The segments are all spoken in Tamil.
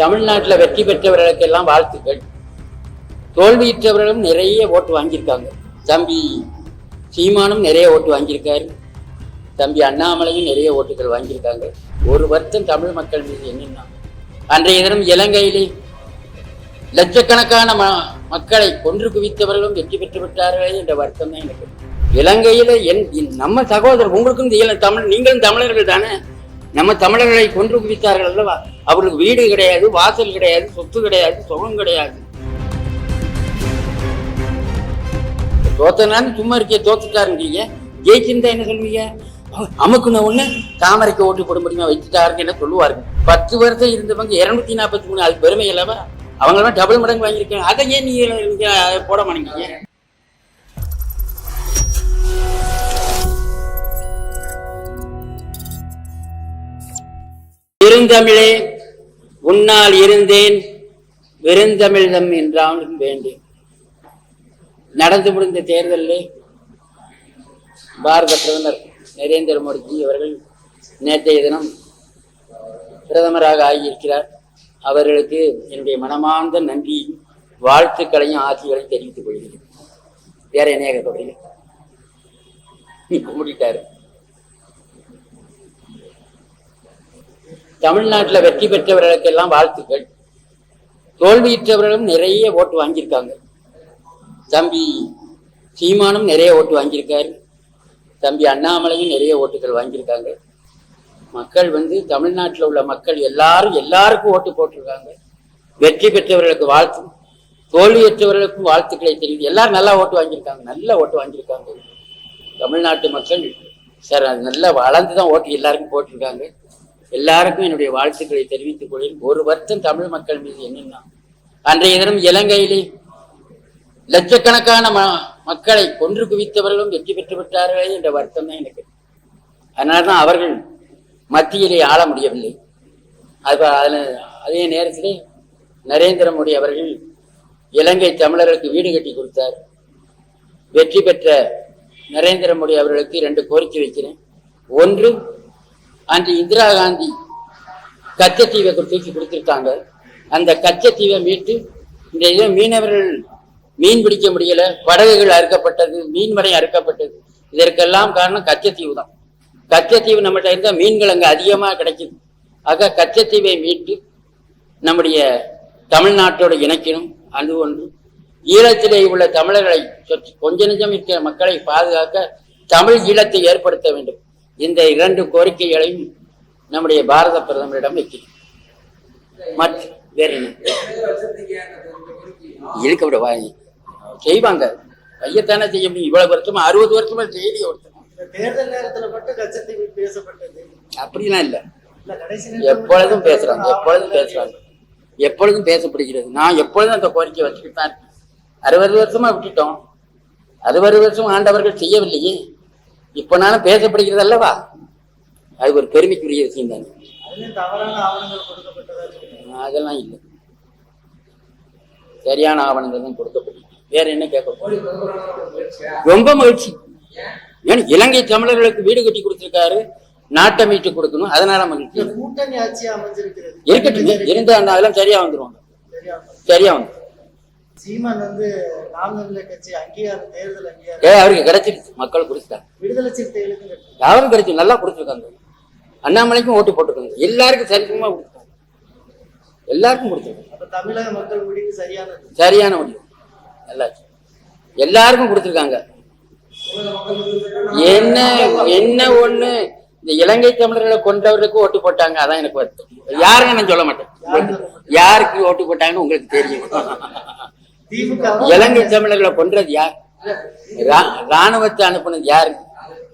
தமிழ்நாட்டில் வெற்றி பெற்றவர்களுக்கெல்லாம் வாழ்த்துக்கள். தோல்வியுற்றவர்களும் நிறைய ஓட்டு வாங்கியிருக்காங்க. தம்பி சீமானும் நிறைய ஓட்டு வாங்கியிருக்காரு. தம்பி அண்ணாமலையும் நிறைய ஓட்டுகள் வாங்கியிருக்காங்க. ஒரு வருத்தம் தமிழ் மக்கள் மீது என்னன்னா அன்றைய தினம் இலங்கையிலே லட்சக்கணக்கான ம மக்களை கொன்று குவித்தவர்களும் வெற்றி பெற்று விட்டார்களே என்ற வருத்தம் தான் எனக்கு. இலங்கையில என் என் நம்ம சகோதரர் உங்களுக்கும் தமிழ் நீங்களும் தமிழர்கள் தானே? நம்ம தமிழர்களை கொன்று குவித்தார்கள் அல்லவா? அவருக்கு வீடு கிடையாது வாசல் கிடையாது சொத்து கிடையாது சுகம் கிடையாது. தோத்தனான்னு சும்மா இருக்கே தோத்துட்டாருன்றீங்க. ஜெயிச்சிருந்தா என்ன சொல்லுவீங்க அமுக்குன ஒண்ணு தாமரைக்கு ஓட்டு போட முடியுமா? வச்சுட்டாருங்க என்ன சொல்லுவாருங்க பத்து வருஷம் இருந்தவங்க இருநூத்தி நாற்பத்தி மூணு அது பெருமை அல்லவா? அவங்களாம் டபுள் மடங்கு வாங்கியிருக்காங்க. அதை ஏன் நீங்க நீங்க போட மாட்டேங்க? இருந்தமிழே உன்னால் இருந்தேன் வெறுந்தமிழ்தம் என்றாலும் வேண்டேன். நடந்து முடிந்த தேர்தலில் பாரத பிரதமர் நரேந்திர மோடிஜி அவர்கள் நேற்றைய தினம் பிரதமராக ஆகியிருக்கிறார். அவர்களுக்கு என்னுடைய மனமார்ந்த நன்றியும் வாழ்த்துக்களையும் ஆசிகளையும் தெரிவித்துக் கொள்கிறேன். வேற என்ன கேட்கப்படுறீங்க மூடிட்டாரு தமிழ்நாட்டில் வெற்றி பெற்றவர்களுக்கெல்லாம் வாழ்த்துக்கள். தோல்வியுற்றவர்களும் நிறைய ஓட்டு வாங்கியிருக்காங்க. தம்பி சீமானும் நிறைய ஓட்டு வாங்கியிருக்காரு. தம்பி அண்ணாமலையும் நிறைய ஓட்டுகள் வாங்கியிருக்காங்க. மக்கள் வந்து தமிழ்நாட்டில் உள்ள மக்கள் எல்லாரும் எல்லாருக்கும் ஓட்டு போட்டிருக்காங்க. வெற்றி பெற்றவர்களுக்கு வாழ்த்து தோல்வியற்றவர்களுக்கும் வாழ்த்துக்களை தெரிவித்து எல்லாரும் நல்லா ஓட்டு வாங்கியிருக்காங்க நல்ல ஓட்டு வாங்கியிருக்காங்க. தமிழ்நாட்டு மக்கள் சார் அது நல்லா வளர்ந்து தான் ஓட்டு எல்லாருக்கும் போட்டிருக்காங்க. எல்லாருக்கும் என்னுடைய வாழ்த்துக்களை தெரிவித்துக் கொள்கிறேன். ஒரு வருத்தம் தமிழ் மக்கள் மீது என்னன்னா அன்றைய தினம் இலங்கையிலே லட்சக்கணக்கான ம மக்களை கொன்று குவித்தவர்களும் வெற்றி பெற்று விட்டார்களே என்ற வருத்தம் தான் எனக்கு. அதனால்தான் அவர்கள் மத்தியிலே ஆள முடியவில்லை. அது அதில் அதே நேரத்திலே நரேந்திர மோடி அவர்கள் இலங்கை தமிழர்களுக்கு வீடு கட்டி கொடுத்தார். வெற்றி பெற்ற நரேந்திர மோடி அவர்களுக்கு ரெண்டு கோரிக்கை வைக்கிறேன். ஒன்று அன்று இந்திரா காந்தி கச்சத்தீவை தூக்கி கொடுத்துருக்காங்க. அந்த கச்சத்தீவை மீட்டு இந்த இதை மீனவர்கள் மீன் பிடிக்க முடியல படகுகள் அறுக்கப்பட்டது மீன்மடை அறுக்கப்பட்டது. இதற்கெல்லாம் காரணம் கச்சத்தீவு தான். கச்சத்தீவு நம்மகிட்ட இருந்தால் மீன்கள் அங்கே அதிகமாக கிடைக்குது. ஆக கச்சத்தீவை மீட்டு நம்முடைய தமிழ்நாட்டோடு இணைக்கணும். அது ஒன்று. ஈழத்திலே உள்ள தமிழர்களை சொற்று- கொஞ்ச நெஞ்சம் இருக்கிற மக்களை பாதுகாக்க தமிழ் ஈழத்தை ஏற்படுத்த வேண்டும். இந்த இரண்டு கோரிக்கைகளையும் நம்முடைய பாரத பிரதமரிடம் வைக்கிறேன். மற்ற வேற என்ன? இருக்க விட வாய். செய்வாங்க. கையத்தானே செய்ய முடியும். இவ்வளவு வருஷமா அறுபது வருஷமா செய்தி தேர்தல் நேரத்துல மட்டும் கச்சத்தீவு பேசப்பட்டது. அப்படிலாம் இல்லை. எப்பொழுதும் பேசுறாங்க. எப்பொழுதும் பேசுறாங்க. எப்பொழுதும் பேசப்படுகிறது. நான் எப்பொழுதும் அந்த கோரிக்கை வச்சுக்கிட்டு தான் அறுபது வருஷமா விட்டுட்டோம். அறுபது வருஷம் ஆண்டவர்கள் செய்யவில்லையே. இப்பனாலும் பேசப்படுகிறது அல்லவா அது ஒரு பெருமைக்குரிய விஷயம் தானே. அதெல்லாம் இல்லை. சரியான ஆவணங்கள் தான் கொடுக்கப்படும் வேற என்ன கேட்க ரொம்ப மகிழ்ச்சி. ஏன்னா இலங்கை தமிழர்களுக்கு வீடு கட்டி கொடுத்திருக்காரு நாட்டை மீட்டு கொடுக்கணும். அதனால மகிழ்ச்சி. இருக்கட்டும். இருந்து அதெல்லாம் சரியா வந்துருவாங்க சரியா சரியா வந்து சீமான் வந்து நாம் தமிழர் கட்சி அங்கீகாரம் தேர்தல் அங்கீகாரம் ஏ அவருக்கு கிடைச்சிருச்சு மக்கள் கொடுத்துட்டாங்க விடுதலை சிறுத்தைகளுக்கும் கிடைச்சது. யாரும் கிடைச்சு நல்லா கொடுத்துருக்காங்க அண்ணாமலைக்கும் ஓட்டு போட்டிருக்காங்க. எல்லாருக்கும் எல்லாருக்கும் கொடுத்துருக்காங்க அப்ப தமிழக மக்கள் முடிவு சரியானது. சரியான முடிவு. நல்லா எல்லாருக்கும் கொடுத்துருக்காங்க என்ன என்ன ஒண்ணு? இந்த இலங்கை தமிழர்களை கொண்டவர்களுக்கு ஓட்டு போட்டாங்க. அதான் எனக்கு வருத்தம். யாருன்னு நான் சொல்ல மாட்டேன்? யாருக்கு ஓட்டு போட்டாங்கன்னு உங்களுக்கு தெரியும். இலங்கை தமிழர்களை கொன்றது யார்? ராணுவத்தை அனுப்புனது யாரு?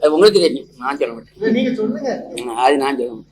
அது உங்களுக்கு தெரியும். நான் சொல்ல மாட்டேன். அது நான் சொல்ல மாட்டேன்.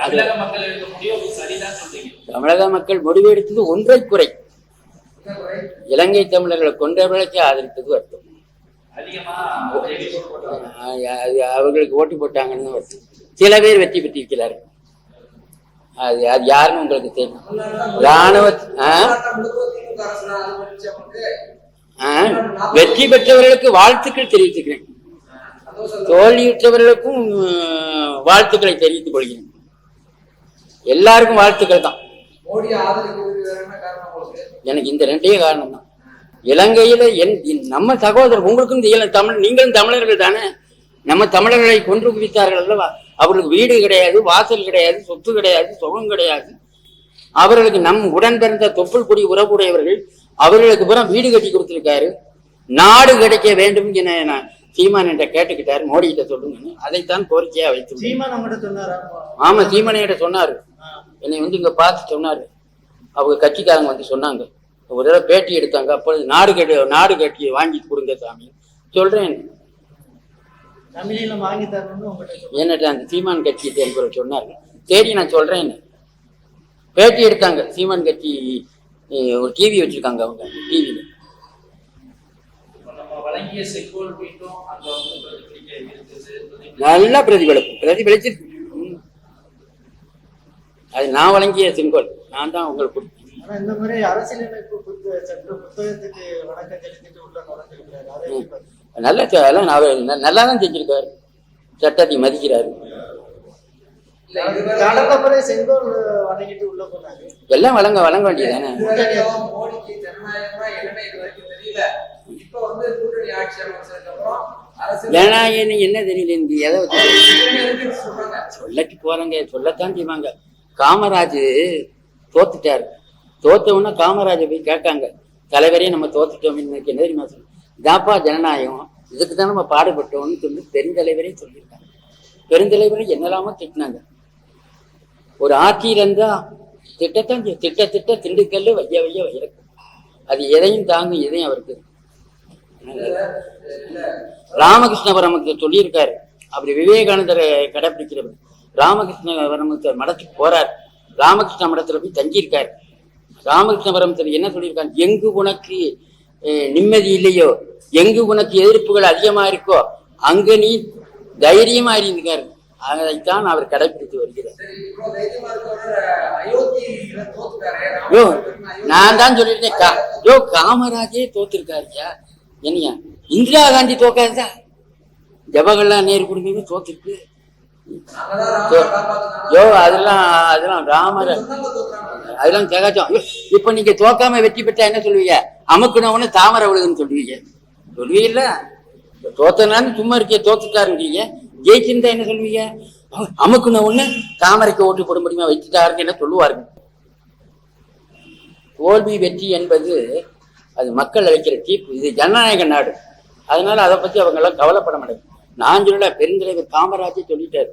தமிழக மக்கள் எடுக்க முடியும் சரிதான் சொல்றீங்க. தமிழக மக்கள் முடிவு எடுத்தது ஒன்றை குறை. இலங்கை தமிழர்களை கொண்டவர்களுக்கு ஆதரித்தது அது அவர்களுக்கு ஓட்டு போட்டாங்கன்னு வருத்தம். சில பேர் வெற்றி பெற்றிருக்கிறார்கள். அது அது யாருன்னு உங்களுக்கு தெரியும். ராணுவ வெற்றி பெற்றவர்களுக்கு வாழ்த்துக்கள் தெரிவித்துக்கிறேன். தோல்வியுற்றவர்களுக்கும் வாழ்த்துக்களை தெரிவித்துக் கொள்கிறேன். எல்லாருக்கும் வாழ்த்துக்கள் தான். எனக்கு இந்த ரெண்டே காரணம் தான் இலங்கையில என் என் நம்ம சகோதரர் உங்களுக்கும் தமிழ் நீங்களும் தமிழர்கள் தானே? நம்ம தமிழர்களை கொன்று குவித்தார்கள் அல்லவா? அவர்களுக்கு வீடு கிடையாது வாசல் கிடையாது சொத்து கிடையாது சுகம் கிடையாது. அவர்களுக்கு நம் உடன் பிறந்த தொப்புள் குடி உறவுடையவர்கள் அவர்களுக்கு புறம் வீடு கட்டி கொடுத்திருக்காரு. நாடு கிடைக்க வேண்டும் என நான் சீமான் என்ற கேட்டுக்கிட்டாரு. மோடி கிட்ட சொல்லுங்கன்னு. அதைத்தான் கோரிக்கையா சொன்னாரா? ஆமா சீமானியிட்ட சொன்னாரு. என்னை வந்து இங்க பார்த்து சொன்னாரு. அவங்க கட்சிக்காரங்க வந்து சொன்னாங்க. ஒரு தடவை பேட்டி எடுத்தாங்க. அப்பொழுது நாடு கட்டி நாடு கட்டி வாங்கி கொடுங்க சாமி. சொல்றேன். தமிழிலும் வாங்கி தரணும்னு. என்னட்ட அந்த சீமான் கட்சி என்பவர் சொன்னாரு சரி நான் சொல்றேன். பேட்டி எடுத்தாங்க. சீமான் கட்சி ஒரு டிவி வச்சிருக்காங்க அவங்க டிவியில நல்லா பிரதிபலிப்பு. பிரதிபலிச்சிருக்கு. அது நான் வழங்கிய செங்கோல். நான் தான் உங்களுக்கு கொடுத்தேன். ஆனா இந்த முறை அரசியலமைப்பு புத்தகத்துக்கு வணக்கம் செலுத்திட்டு உள்ள பாத்தீங்க? நல்ல எல்லாம் ந- நல்லா தான் செஞ்சிருக்காரு. சட்டத்தை மதிக்கிறாரு. எல்லாம் வழங்க வழங்க வேண்டியதானே ஜனநாயகமா என்ன தெரியல எனக்கு? எதை சொல்லட்டு போறாங்க சொல்லத்தான் செய்வாங்க. காமராஜ் தோத்துட்டாரு. தோத்தவொன்னே காமராஜை போய் கேட்காங்க தலைவரே நம்ம தோத்துட்டோம். என்ன தெரியுமா இதாப்பா ஜனநாயகம் இதுக்கு தான் நம்ம பாடுபட்டோம்னு சொல்லி பெருந்தலைவரே சொல்லியிருக்காங்க. பெருந்தலைவரை என்னெல்லாமோ திட்டினாங்க. ஒரு ஆட்சியில் இருந்தா திட்டத்தான் திட்ட திட்ட திண்டுக்கல்லு வைய வைய வைரக்கும் அது எதையும் தாங்கும் எதையும் அவருக்கு ராமகிருஷ்ண சொல்லியிருக்காரு. அப்படி விவேகானந்தரை கடைப்பிடிக்கிறவர். ராமகிருஷ்ண பரமத்தர் மடத்துக்கு போறார். ராமகிருஷ்ண மடத்துல போய் தங்கியிருக்காரு. ராமகிருஷ்ண என்ன சொல்லியிருக்காரு எங்கு உனக்கு நிம்மதி இல்லையோ? எங்கு உனக்கு எதிர்ப்புகள் அதிகமா இருக்கோ அங்க நீ தைரியமா இருந்திருக்காரு அதைத்தான் அவர் கடைப்பிடித்து வருகிறார். யோ நான் தான் சொல்லியிருந்தேன் கா யோ காமராஜே தோத்துருக்காருயா? என்னையா? இந்திரா காந்தி தோக்காதா ஜவஹர்லால் நேரு குடும்பமே தோத்துருக்கு. யோ அதெல்லாம் அதெல்லாம் ராமர். அதெல்லாம் ஜெகாச்சம் இப்ப நீங்க தோக்காம வெற்றி பெற்றா என்ன சொல்லுவீங்க? அமுக்குனவனு தாமரை விழுதுன்னு சொல்லுவீங்க. சொல்லுவீங்கல்ல தோத்தனான்னு சும்மா இருக்கே தோத்துட்டாருன்றீங்க ஜெயிச்சிருந்தா என்ன சொல்லுவீங்க? அமுக்குன ஒண்ணு தாமரைக்கு ஓட்டு போட முடியுமா? வச்சுட்டாருன்னு என்ன சொல்லுவாருங்க தோல்வி வெற்றி என்பது அது மக்கள் அழைக்கிற தீர்ப்பு. இது ஜனநாயக நாடு. அதனால அதை பத்தி அவங்க எல்லாம் கவலைப்பட மாட்டாங்க. நான் சொல்லல பெருந்தலைவர் காமராஜே சொல்லிட்டாரு.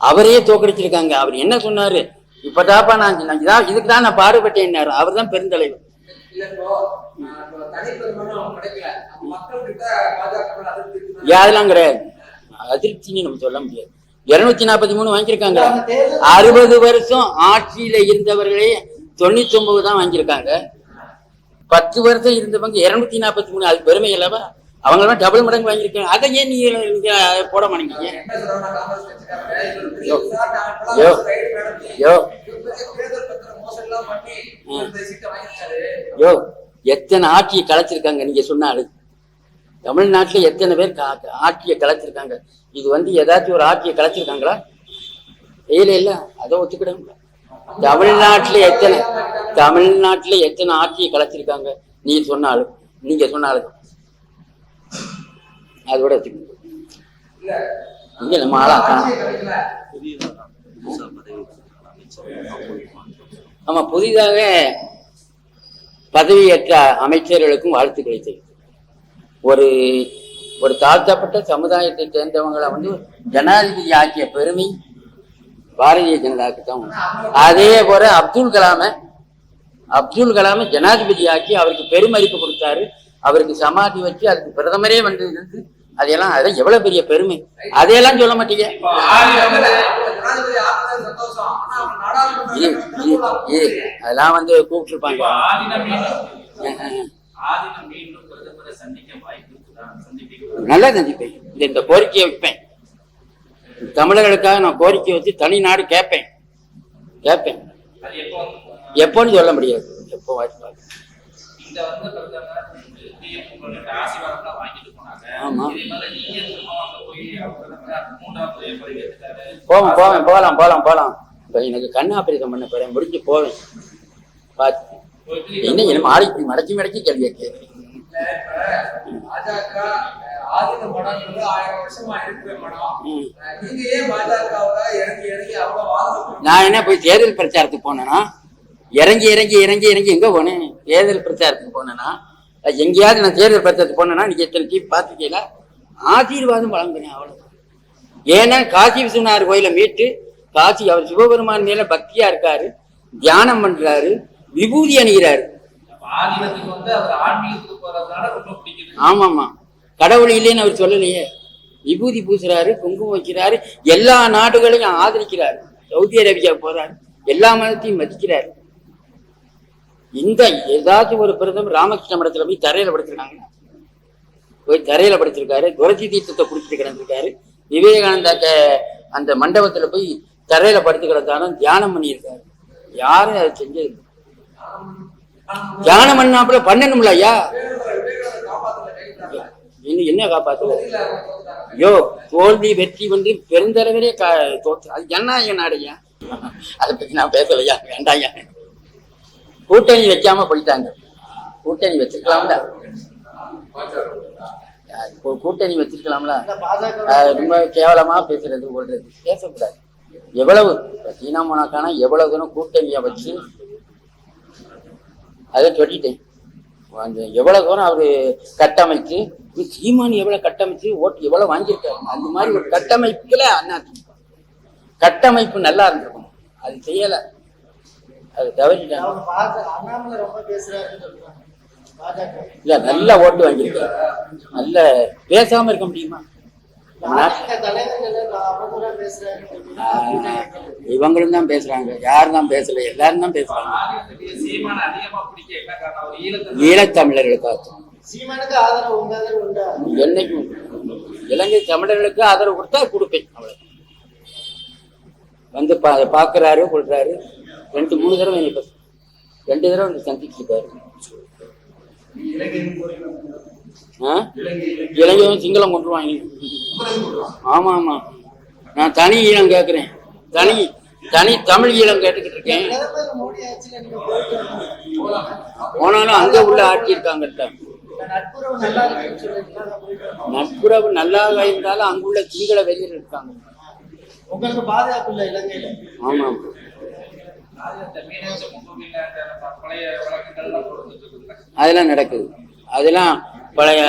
அவரையே தோக்கடிச்சிருக்காங்க. அவர் என்ன சொன்னாரு? இப்பதாப்பா நான் இதான் இதுக்கு தான் நான் பாடுபட்டேன் அவர் தான் பெருந்தலைவர் யாரெல்லாம் கிடையாது. அதிருப்தின்னு நம்ம சொல்ல முடியாது. இருநூத்தி நாற்பத்தி மூணு வாங்கியிருக்காங்க. அறுபது வருஷம் ஆட்சியில இருந்தவர்களே தொண்ணூத்தி ஒன்பது தான் வாங்கியிருக்காங்க. பத்து வருஷம் இருந்தவங்க இருநூத்தி நாற்பத்தி மூணு அது பெருமை அல்லவா அவங்க எல்லாம் டபுள் மடங்கு வாங்கியிருக்காங்க அதை ஏன் நீங்க நீங்க போட பெரிய யோ. யோ. எத்தனை ஆட்சியை கலைச்சிருக்காங்க நீங்க சொன்னாலும் தமிழ்நாட்டுல எத்தனை பேர் கா- ஆட்சியை கலைச்சிருக்காங்க? இது வந்து ஏதாச்சும் ஒரு ஆட்சியை கலைச்சிருக்காங்களா? இல்ல இல்ல. அதை ஒத்துக்கிடும் தமிழ்நாட்டுல எத்தனை தமிழ்நாட்டுல எத்தனை ஆட்சியை கலைச்சிருக்காங்க? நீ சொன்னாலும் நீங்க சொன்னாலும் அதோட வச்சுக்கோங்க இல்ல இங்க நம்ம ஆளா நம்ம புதிதாக பதவியேற்ற அமைச்சர்களுக்கும் வாழ்த்துக்களை தெரிவித்து ஒரு ஒரு தாழ்த்தப்பட்ட சமுதாயத்தை சேர்ந்தவங்களை வந்து ஜனாதிபதி ஆக்கிய பெருமை பாரதிய ஜனதாவுக்கு தான் அதே போல அப்துல் கலாம அப்துல் கலாம ஜனாதிபதி ஆக்கி அவருக்கு பெருமதிப்பு கொடுத்தாரு. அவருக்கு சமாதி வச்சு அதுக்கு பிரதமரே வந்து அதெல்லாம் அதையெல்லாம் அதெல்லாம் எவ்வளவு பெரிய பெருமை. அதையெல்லாம் சொல்ல மாட்டீங்க. அதெல்லாம் வந்து கூப்பிட்டுருப்பாங்க. இப்போ நல்லா சந்திப்பேன். இந்த இந்த கோரிக்கையை வைப்பேன். தமிழர்களுக்காக நான் கோரிக்கை வச்சு தனி நாடு கேட்பேன். கேட்பேன். எப்போன்னு சொல்ல முடியாது. எப்போ வாய்ப்பு இங்க வந்து வாங்கிட்டு போனாங்க. போவோம் போவேன் போகலாம் போகலாம் போகலாம் இப்போ எனக்கு கண் ஆபரேஷன் பண்ண போறேன் முடிஞ்சு போவேன். பார்த்து என்ன என்ன மாடிக்கு மடக்கி மடக்கி கேள்வி கேட்குறேன் இல்ல, இப்ப பாஜக அஹ், ஆதிக்க மடங்கிறது ஆயிரம் வருஷமா இருக்கிற மடம் ம். அஹ், நீங்க ஏன் பாஜகவுக்காக இறங்கி இறங்கி அவ்வளவு ஆதரவு நான் என்ன போய் தேர்தல் பிரச்சாரத்துக்கு போனேன்னா இறங்கி இறங்கி இறங்கி இறங்கி எங்க போனேன்? தேர்தல் பிரச்சாரத்துக்கு போனேன்னா எங்கேயாவது நான் தேர்தல் பிரச்சாரத்துக்கு போனேன்னா நீங்க எத்தனை டிவி பார்த்துக்கல ஆசீர்வாதம் வழங்குனேன் அவ்வளவு ஏன்னா காசி விஸ்வநாதர் கோயிலை மீட்டு காசி அவர் சிவபெருமான் மேல பக்தியா இருக்காரு தியானம் பண்றாரு விபூதி அணிகிறாரு. ஆமாமா கடவுள் இல்லைன்னு அவர் சொல்லலையே. விபூதி பூசுறாரு குங்குமம் வைக்கிறாரு எல்லா நாடுகளையும் ஆதரிக்கிறாரு. சவுதி அரேபியா போறாரு எல்லா மதத்தையும் மதிக்கிறாரு. இந்த ஏதாச்சும் ஒரு பிரதமர் ராமகிருஷ்ண மடத்துல போய் தரையில படுத்திருக்காங்க. போய் தரையில படுத்திருக்காரு. துரத்தி தீர்த்தத்தை குடிச்சிட்டு கிடந்திருக்காரு. விவேகானந்தா க- அந்த மண்டபத்துல போய் தரையில படுத்து கிடந்தாலும் தியானம் பண்ணியிருக்காரு. யாரும் அதை செஞ்சது? தியானம் பண்ணாப்புல பண்ணணும்ல ஐயா. இன்னும் என்ன காப்பாத்து ஐயோ தோல்வி வெற்றி வந்து பெருந்தளவிலே கா தோற்று. அது என்ன நாடுயா அதை பத்தி நான் பேசலையா? வேண்டாயா கூட்டணி வைக்காம போயிட்டாங்க. கூட்டணி வச்சிருக்கலாம்ல. இப்போ கூட்டணி வச்சிருக்கலாம்ல. ரொம்ப கேவலமா பேசுறது ஓடுறது. பேசக்கூடாது. எவ்வளவு? சீனா மோனாக்கான எவ்வளவு தூரம் கூட்டணியை வச்சு அதை சொல்லிட்டேன். அந்த எவ்வளவு தூரம் அவரு கட்டமைச்சு சீமான் எவ்வளவு கட்டமைச்சு ஓட்டு எவ்வளவு வாங்கியிருக்காரு? அந்த மாதிரி ஒரு கட்டமைப்புல அண்ணா கட்டமைப்பு நல்லா இருந்திருக்கும். அது செய்யலை. அது பாஜக. இல்ல நல்ல ஓட்டு வாங்கியிருக்காரு. நல்ல பேசாம இருக்க முடியுமா? இவங்களும் தான் பேசுறாங்க. யாரும் தான் பேசல. எல்லாரும் தான் பேசுறாங்க. ஆதினத்துக்கு சீமான அதிகமா பிடிக்க என்ன காரணம் அவர் ஈழத்தை ஈழத்தமிழர்களுக்காக சீமானுக்கு ஆதரவு உங்க ஆதரவு உண்டா? என்னைக்கும். இலங்கை தமிழர்களுக்கு ஆதரவு கொடுத்தா கொடுப்பேன். அவ்வளவு வந்து பா பார்க்கறாரு கொள்றாரு. ரெண்டு மூணு தடவை பஸ் ரெண்டு தடவை வந்து சந்திச்சிருக்காரு ஆ? இலங்கையும் சிங்களம் கொண்டுருவாங்க ஆமா ஆமா நான் தனி ஈழம் கேட்குறேன் தனி தனி தமிழ் ஈழம் கேட்டுக்கிட்டு இருக்கேன். போனாலும் அங்க உள்ள ஆட்சி இருக்காங்கல்ல நட்புறவு நல்லா இருந்தாலும் அங்குள்ள சிங்கள வெளியில் இருக்காங்க. உங்களுக்கு பாதுகாப்பு இல்ல இலங்கையில? ஆமாம். அதெல்லாம் நடக்குது. அதெல்லாம் பழைய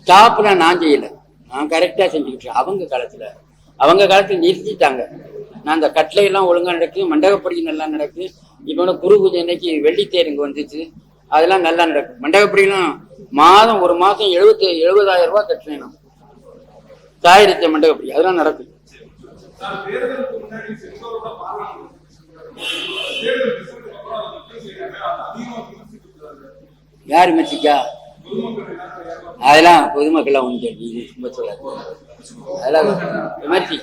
ஸ்டாப்லாம் நான் செய்யல. நான் கரெக்டாக செஞ்சுக்கிட்டேன் அவங்க காலத்தில். அவங்க காலத்தில் நிறுத்திட்டாங்க. நான் அந்த கட்டளையெல்லாம் ஒழுங்கா நடக்கு மண்டகப்படி நல்லா நடக்கு இப்போ குரு பூஜை அன்னைக்கு வெள்ளித்தேர் இங்கே வந்துச்சு. அதெல்லாம் நல்லா நடக்கும் மண்டகப்படிலாம் மாதம் ஒரு மாதம் எழுபத்தி எழுபதாயிரம் ரூபாய் கட்டுறேன் நான். தாயிரத்தை மண்டகப்படி. அதெல்லாம் நான் தேர்தலுக்கு முன்னாடி சென்றோரோட யார்? விமர்சிக்கா அதெல்லாம் பொதுமக்கள்லாம் ஒன்று கேள்வி ரொம்ப சொல்லி அதெல்லாம் விமர்சி